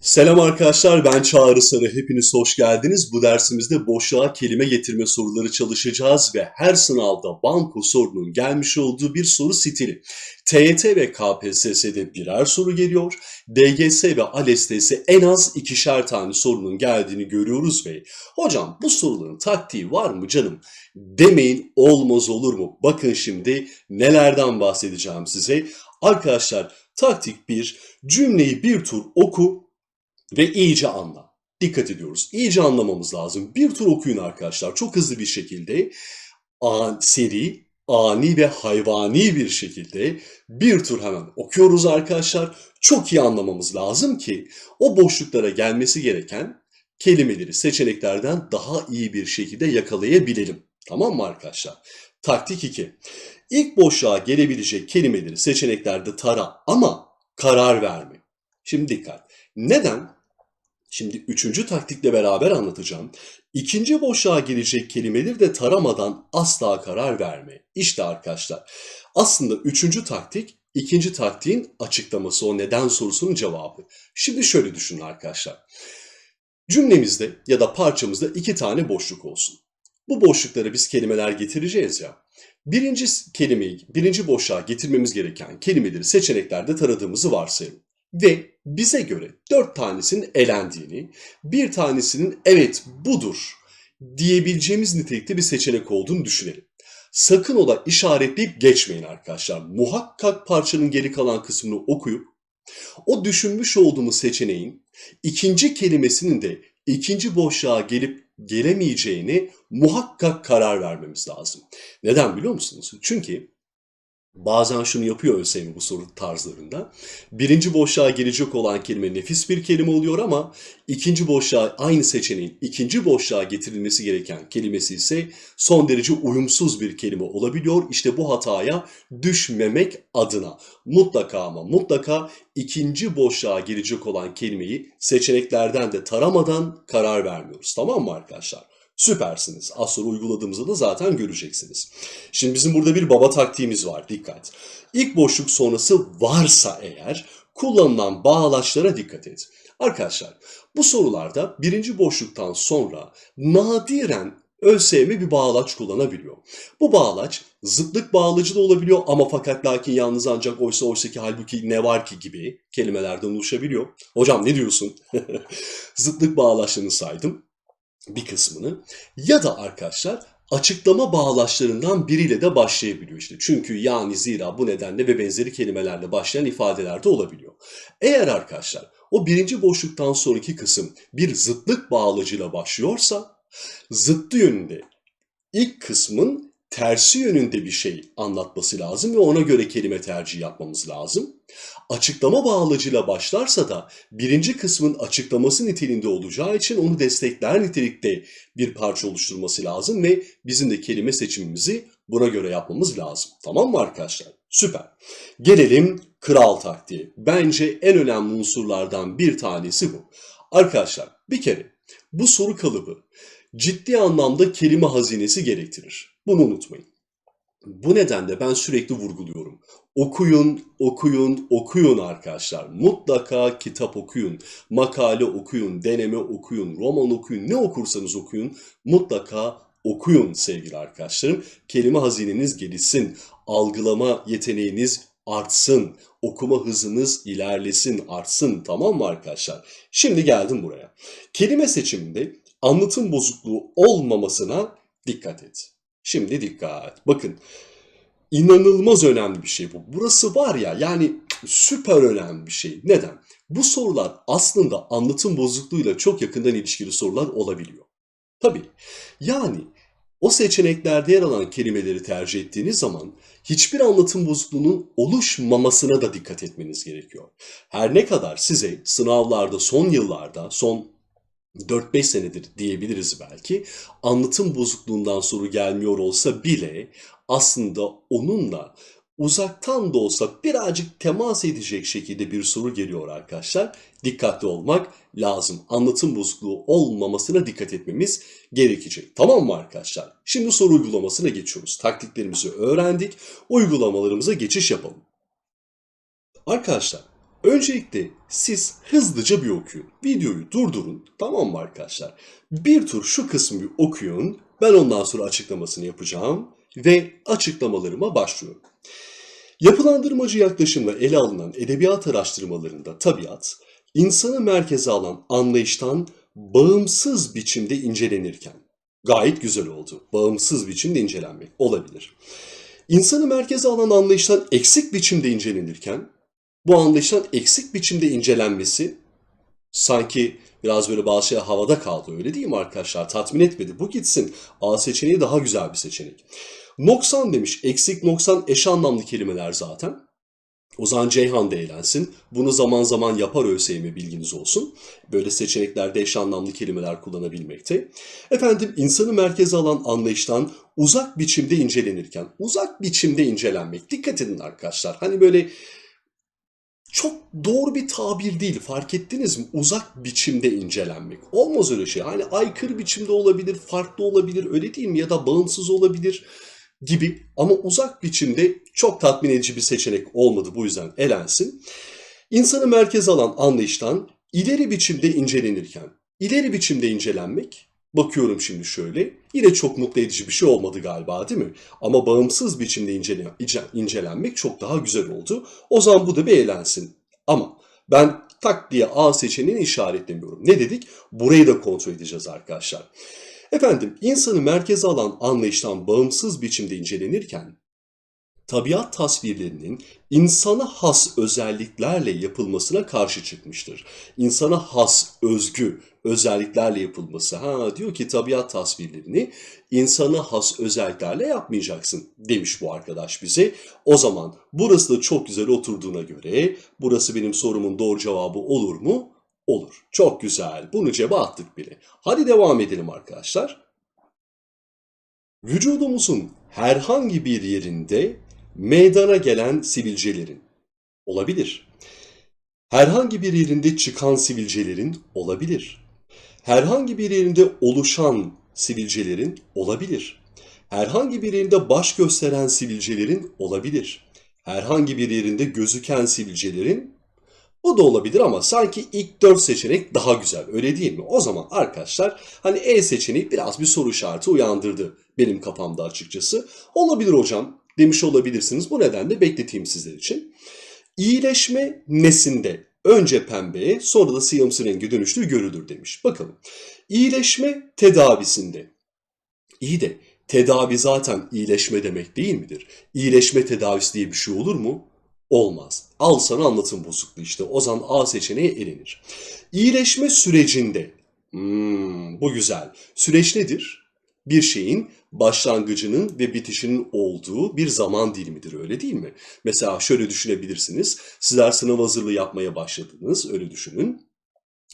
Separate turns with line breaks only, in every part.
Selam arkadaşlar ben Çağrı Sarı. Hepiniz hoş geldiniz. Bu dersimizde boşluğa kelime getirme soruları çalışacağız ve her sınavda banko sorunun gelmiş olduğu bir soru stili. TYT ve KPSS'de birer soru geliyor. DGS ve ALES'te en az ikişer tane sorunun geldiğini görüyoruz ve hocam bu soruların taktiği var mı canım demeyin olmaz olur mu? Bakın şimdi nelerden bahsedeceğim size. Arkadaşlar taktik 1 cümleyi bir tur oku ve iyice anla. Dikkat ediyoruz. İyice anlamamız lazım. Bir tur okuyun arkadaşlar. Çok hızlı bir şekilde seri, ani ve hayvani bir şekilde bir tur hemen okuyoruz arkadaşlar. Çok iyi anlamamız lazım ki o boşluklara gelmesi gereken kelimeleri seçeneklerden daha iyi bir şekilde yakalayabilelim. Tamam mı arkadaşlar? Taktik 2. İlk boşluğa gelebilecek kelimeleri seçeneklerde tara ama karar verme. Şimdi dikkat. Neden? Şimdi üçüncü taktikle beraber anlatacağım. İkinci boşluğa gelecek kelimeleri de taramadan asla karar verme. İşte arkadaşlar aslında üçüncü taktik ikinci taktiğin açıklaması o neden sorusunun cevabı. Şimdi şöyle düşünün arkadaşlar. Cümlemizde ya da parçamızda iki tane boşluk olsun. Bu boşluklara biz kelimeler getireceğiz ya. Birinci kelimeyi, birinci boşluğa getirmemiz gereken kelimeleri seçeneklerde taradığımızı varsayalım. Ve bize göre dört tanesinin elendiğini, bir tanesinin evet budur diyebileceğimiz nitelikte bir seçenek olduğunu düşünelim. Sakın ola işaretleyip geçmeyin arkadaşlar. Muhakkak parçanın geri kalan kısmını okuyup o düşünmüş olduğumuz seçeneğin ikinci kelimesinin de ikinci boşluğa gelip gelemeyeceğini muhakkak karar vermemiz lazım. Neden biliyor musunuz? Çünkü Bazen şunu yapıyor ÖSYM bu soru tarzlarında. Birinci boşluğa gelecek olan kelime nefis bir kelime oluyor ama ikinci boşluğa aynı seçeneğin ikinci boşluğa getirilmesi gereken kelimesi ise son derece uyumsuz bir kelime olabiliyor. İşte bu hataya düşmemek adına mutlaka ama mutlaka ikinci boşluğa gelecek olan kelimeyi seçeneklerden de taramadan karar vermiyoruz. Tamam mı arkadaşlar? Süpersiniz. Az sonra uyguladığımızda da zaten göreceksiniz. Şimdi bizim burada bir baba taktiğimiz var. Dikkat. İlk boşluk sonrası varsa eğer kullanılan bağlaçlara dikkat et. Arkadaşlar bu sorularda birinci boşluktan sonra nadiren ÖSYM bir bağlaç kullanabiliyor. Bu bağlaç zıtlık bağlacı da olabiliyor ama fakat lakin yalnız ancak oysa oysa ki halbuki ne var ki gibi kelimelerden oluşabiliyor. Hocam ne diyorsun? zıtlık bağlaçlarını saydım bir kısmını ya da arkadaşlar açıklama bağlaçlarından biriyle de başlayabiliyor işte. Çünkü yani zira bu nedenle ve benzeri kelimelerle başlayan ifadeler de olabiliyor. Eğer arkadaşlar o birinci boşluktan sonraki kısım bir zıtlık bağlacıyla başlıyorsa zıttı yönünde ilk kısmın tersi yönünde bir şey anlatması lazım ve ona göre kelime tercihi yapmamız lazım. Açıklama bağlacıyla başlarsa da birinci kısmın açıklaması niteliğinde olacağı için onu destekler nitelikte bir parça oluşturması lazım ve bizim de kelime seçimimizi buna göre yapmamız lazım. Tamam mı arkadaşlar? Süper. Gelelim kral taktiği. Bence en önemli unsurlardan bir tanesi bu. Arkadaşlar bir kere bu soru kalıbı ciddi anlamda kelime hazinesi gerektirir. Bunu unutmayın. Bu nedenle ben sürekli vurguluyorum. Okuyun, okuyun, okuyun arkadaşlar. Mutlaka kitap okuyun, makale okuyun, deneme okuyun, roman okuyun, ne okursanız okuyun. Mutlaka okuyun sevgili arkadaşlarım. Kelime hazineniz gelişsin, algılama yeteneğiniz artsın, okuma hızınız ilerlesin, artsın. Tamam mı arkadaşlar? Şimdi geldim buraya. Kelime seçiminde anlatım bozukluğu olmamasına dikkat et. Şimdi dikkat. Bakın inanılmaz önemli bir şey bu. Burası var ya yani süper önemli bir şey. Neden? Bu sorular aslında anlatım bozukluğuyla çok yakından ilişkili sorular olabiliyor. Tabii. Yani o seçeneklerde yer alan kelimeleri tercih ettiğiniz zaman hiçbir anlatım bozukluğunun oluşmamasına da dikkat etmeniz gerekiyor. Her ne kadar size sınavlarda son yıllarda, son 4-5 senedir diyebiliriz belki anlatım bozukluğundan soru gelmiyor olsa bile aslında onunla uzaktan da olsa birazcık temas edecek şekilde bir soru geliyor arkadaşlar. Dikkatli olmak lazım. Anlatım bozukluğu olmamasına dikkat etmemiz gerekecek. Tamam mı arkadaşlar? Şimdi soru uygulamasına geçiyoruz. Taktiklerimizi öğrendik. Uygulamalarımıza geçiş yapalım. Arkadaşlar Öncelikle siz hızlıca bir okuyun. Videoyu durdurun. Tamam mı arkadaşlar? Bir tur şu kısmı bir okuyun. Ben ondan sonra açıklamasını yapacağım ve açıklamalarıma başlıyorum. Yapılandırmacı yaklaşımla ele alınan edebiyat araştırmalarında tabiat, insanı merkeze alan anlayıştan bağımsız biçimde incelenirken, gayet güzel oldu. Bağımsız biçimde incelenmek olabilir. İnsanı merkeze alan anlayıştan eksik biçimde incelenirken, bu anlayıştan eksik biçimde incelenmesi sanki biraz böyle bazı şeyler havada kaldı öyle değil mi arkadaşlar? Tatmin etmedi. Bu gitsin. A seçeneği daha güzel bir seçenek. Noksan demiş. Eksik, noksan eş anlamlı kelimeler zaten. O zaman Ceyhan da eğlensin. Bunu zaman zaman yapar ÖSYM bilginiz olsun. Böyle seçeneklerde eş anlamlı kelimeler kullanabilmekte. Efendim insanı merkeze alan anlayıştan uzak biçimde incelenirken, uzak biçimde incelenmek. Dikkat edin arkadaşlar. Hani böyle çok doğru bir tabir değil. Fark ettiniz mi? Uzak biçimde incelenmek. Olmaz öyle şey. Hani aykırı biçimde olabilir, farklı olabilir, öyle değil mi? Ya da bağımsız olabilir gibi. Ama uzak biçimde çok tatmin edici bir seçenek olmadı. Bu yüzden elensin. İnsanı merkeze alan anlayıştan ileri biçimde incelenirken, ileri biçimde incelenmek, bakıyorum şimdi şöyle, yine çok mutlu edici bir şey olmadı galiba değil mi? Ama bağımsız biçimde incele, ince- incelenmek çok daha güzel oldu. O zaman bu da bir eğlensin. Ama ben tak diye A seçeneğini işaretlemiyorum. Ne dedik? Burayı da kontrol edeceğiz arkadaşlar. Efendim, insanı merkeze alan anlayıştan bağımsız biçimde incelenirken, tabiat tasvirlerinin insana has özelliklerle yapılmasına karşı çıkmıştır. İnsana has, özgü özelliklerle yapılması. Ha diyor ki tabiat tasvirlerini insana has özelliklerle yapmayacaksın demiş bu arkadaş bize. O zaman burası da çok güzel oturduğuna göre burası benim sorumun doğru cevabı olur mu? Olur. Çok güzel. Bunu cebe attık bile. Hadi devam edelim arkadaşlar. Vücudumuzun herhangi bir yerinde meydana gelen sivilcelerin olabilir. Herhangi bir yerinde çıkan sivilcelerin olabilir. Herhangi bir yerinde oluşan sivilcelerin olabilir. Herhangi bir yerinde baş gösteren sivilcelerin olabilir. Herhangi bir yerinde gözüken sivilcelerin bu da olabilir ama sanki ilk 4 seçenek daha güzel öyle değil mi? O zaman arkadaşlar hani E seçeneği biraz bir soru işareti uyandırdı benim kafamda açıkçası. Olabilir hocam demiş olabilirsiniz. Bu nedenle bekleteyim sizler için. İyileşme nesinde önce pembeye sonra da siyahımsı rengi dönüştüğü görülür demiş. Bakalım. İyileşme tedavisinde. İyi de tedavi zaten iyileşme demek değil midir? İyileşme tedavisi diye bir şey olur mu? Olmaz. Al sana anlatım bozukluğu işte. O zaman A seçeneği elenir. İyileşme sürecinde. Hmm, bu güzel. Süreç nedir? Bir şeyin başlangıcının ve bitişinin olduğu bir zaman dilimidir öyle değil mi? Mesela şöyle düşünebilirsiniz. Sizler sınav hazırlığı yapmaya başladınız öyle düşünün.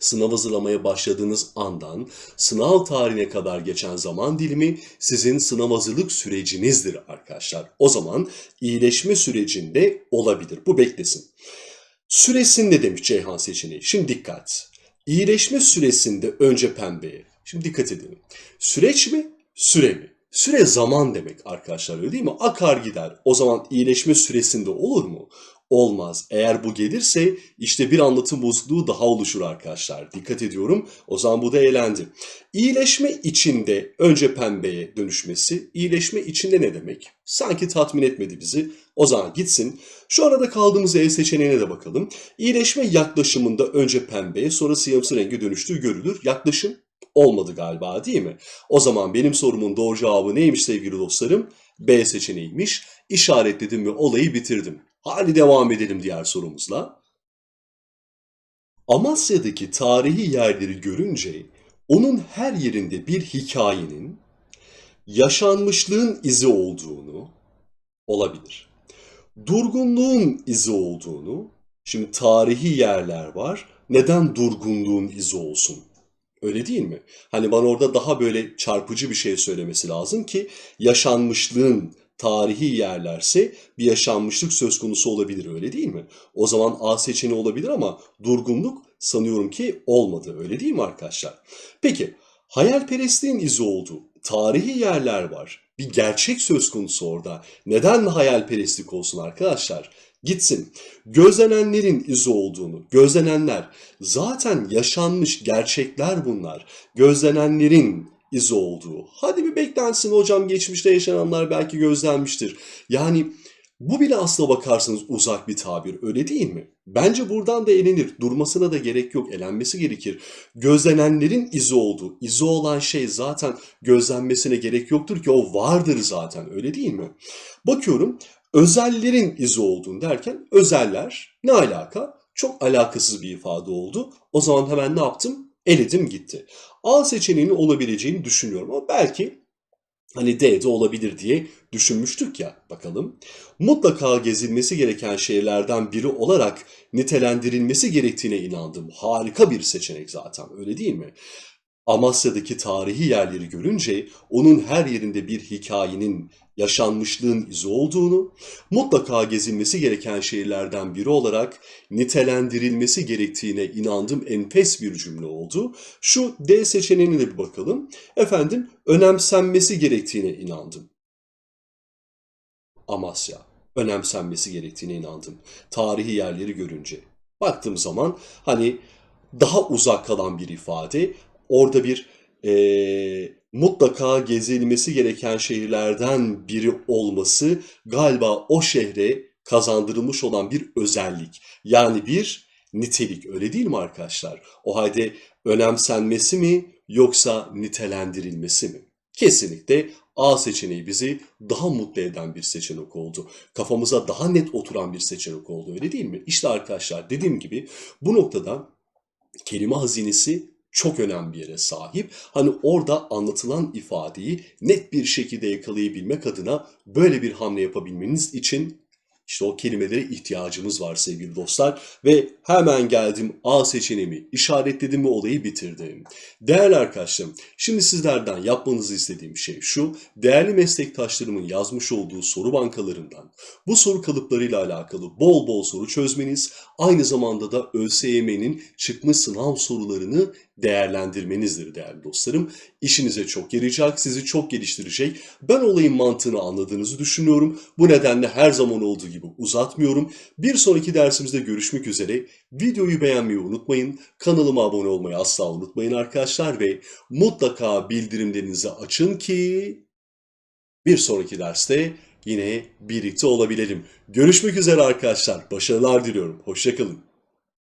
Sınav hazırlamaya başladığınız andan sınav tarihine kadar geçen zaman dilimi sizin sınav hazırlık sürecinizdir arkadaşlar. O zaman iyileşme sürecinde olabilir. Bu beklesin. Süresinde demiş Ceyhan seçeneği. Şimdi dikkat. İyileşme süresinde önce pembeye. Şimdi dikkat edelim. Süreç mi? Süre mi? Süre zaman demek arkadaşlar öyle değil mi? Akar gider. O zaman iyileşme süresinde olur mu? Olmaz. Eğer bu gelirse işte bir anlatım bozukluğu daha oluşur arkadaşlar. Dikkat ediyorum. O zaman bu da eğlendi. İyileşme içinde önce pembeye dönüşmesi. İyileşme içinde ne demek? Sanki tatmin etmedi bizi. O zaman gitsin. Şu arada kaldığımız E seçeneğine de bakalım. İyileşme yaklaşımında önce pembeye sonra siyahımsı rengi dönüştüğü görülür. Yaklaşım olmadı galiba değil mi? O zaman benim sorumun doğru cevabı neymiş sevgili dostlarım? B seçeneğiymiş. İşaretledim ve olayı bitirdim. Hadi devam edelim diğer sorumuzla. Amasya'daki tarihi yerleri görünce onun her yerinde bir hikayenin, yaşanmışlığın izi olduğunu olabilir. Durgunluğun izi olduğunu, şimdi tarihi yerler var, neden durgunluğun izi olsun? Öyle değil mi? Hani bana orada daha böyle çarpıcı bir şey söylemesi lazım ki yaşanmışlığın tarihi yerlerse bir yaşanmışlık söz konusu olabilir öyle değil mi? O zaman A seçeneği olabilir ama durgunluk sanıyorum ki olmadı öyle değil mi arkadaşlar? Peki hayalperestliğin izi olduğu tarihi yerler var. Bir gerçek söz konusu orada. Neden hayalperestlik olsun arkadaşlar? Gitsin. Gözlenenlerin izi olduğunu, gözlenenler zaten yaşanmış gerçekler bunlar. Gözlenenlerin izi olduğu. Hadi bir beklensin hocam geçmişte yaşananlar belki gözlenmiştir. Yani bu bile aslına bakarsanız uzak bir tabir öyle değil mi? Bence buradan da elenir. Durmasına da gerek yok. Elenmesi gerekir. Gözlenenlerin izi olduğu. izi olan şey zaten gözlenmesine gerek yoktur ki o vardır zaten öyle değil mi? Bakıyorum özellerin izi olduğunu derken özeller ne alaka? Çok alakasız bir ifade oldu. O zaman hemen ne yaptım? Eledim gitti. A seçeneğinin olabileceğini düşünüyorum ama belki hani D'de olabilir diye düşünmüştük ya bakalım. Mutlaka gezilmesi gereken şehirlerden biri olarak nitelendirilmesi gerektiğine inandım. Harika bir seçenek zaten öyle değil mi? Amasya'daki tarihi yerleri görünce onun her yerinde bir hikayenin, yaşanmışlığın izi olduğunu, mutlaka gezilmesi gereken şehirlerden biri olarak nitelendirilmesi gerektiğine inandım enfes bir cümle oldu. Şu D seçeneğine de bir bakalım. Efendim, önemsenmesi gerektiğine inandım. Amasya, önemsenmesi gerektiğine inandım. Tarihi yerleri görünce. Baktığım zaman hani daha uzak kalan bir ifade, orada bir eee, mutlaka gezilmesi gereken şehirlerden biri olması galiba o şehre kazandırılmış olan bir özellik. Yani bir nitelik öyle değil mi arkadaşlar? O halde önemsenmesi mi yoksa nitelendirilmesi mi? Kesinlikle A seçeneği bizi daha mutlu eden bir seçenek oldu. Kafamıza daha net oturan bir seçenek oldu öyle değil mi? İşte arkadaşlar dediğim gibi bu noktada kelime hazinesi çok önemli bir yere sahip. Hani orada anlatılan ifadeyi net bir şekilde yakalayabilmek adına böyle bir hamle yapabilmeniz için işte o kelimelere ihtiyacımız var sevgili dostlar. Ve hemen geldim A seçeneğimi işaretledim ve olayı bitirdim. Değerli arkadaşlarım, şimdi sizlerden yapmanızı istediğim şey şu. Değerli meslektaşlarımın yazmış olduğu soru bankalarından bu soru kalıplarıyla alakalı bol bol soru çözmeniz, aynı zamanda da ÖSYM'nin çıkmış sınav sorularını değerlendirmenizdir değerli dostlarım. İşinize çok yarayacak, sizi çok geliştirecek. Ben olayın mantığını anladığınızı düşünüyorum. Bu nedenle her zaman olduğu gibi uzatmıyorum. Bir sonraki dersimizde görüşmek üzere. Videoyu beğenmeyi unutmayın. Kanalıma abone olmayı asla unutmayın arkadaşlar ve mutlaka bildirimlerinizi açın ki bir sonraki derste yine birlikte olabilelim. Görüşmek üzere arkadaşlar. Başarılar diliyorum. Hoşçakalın.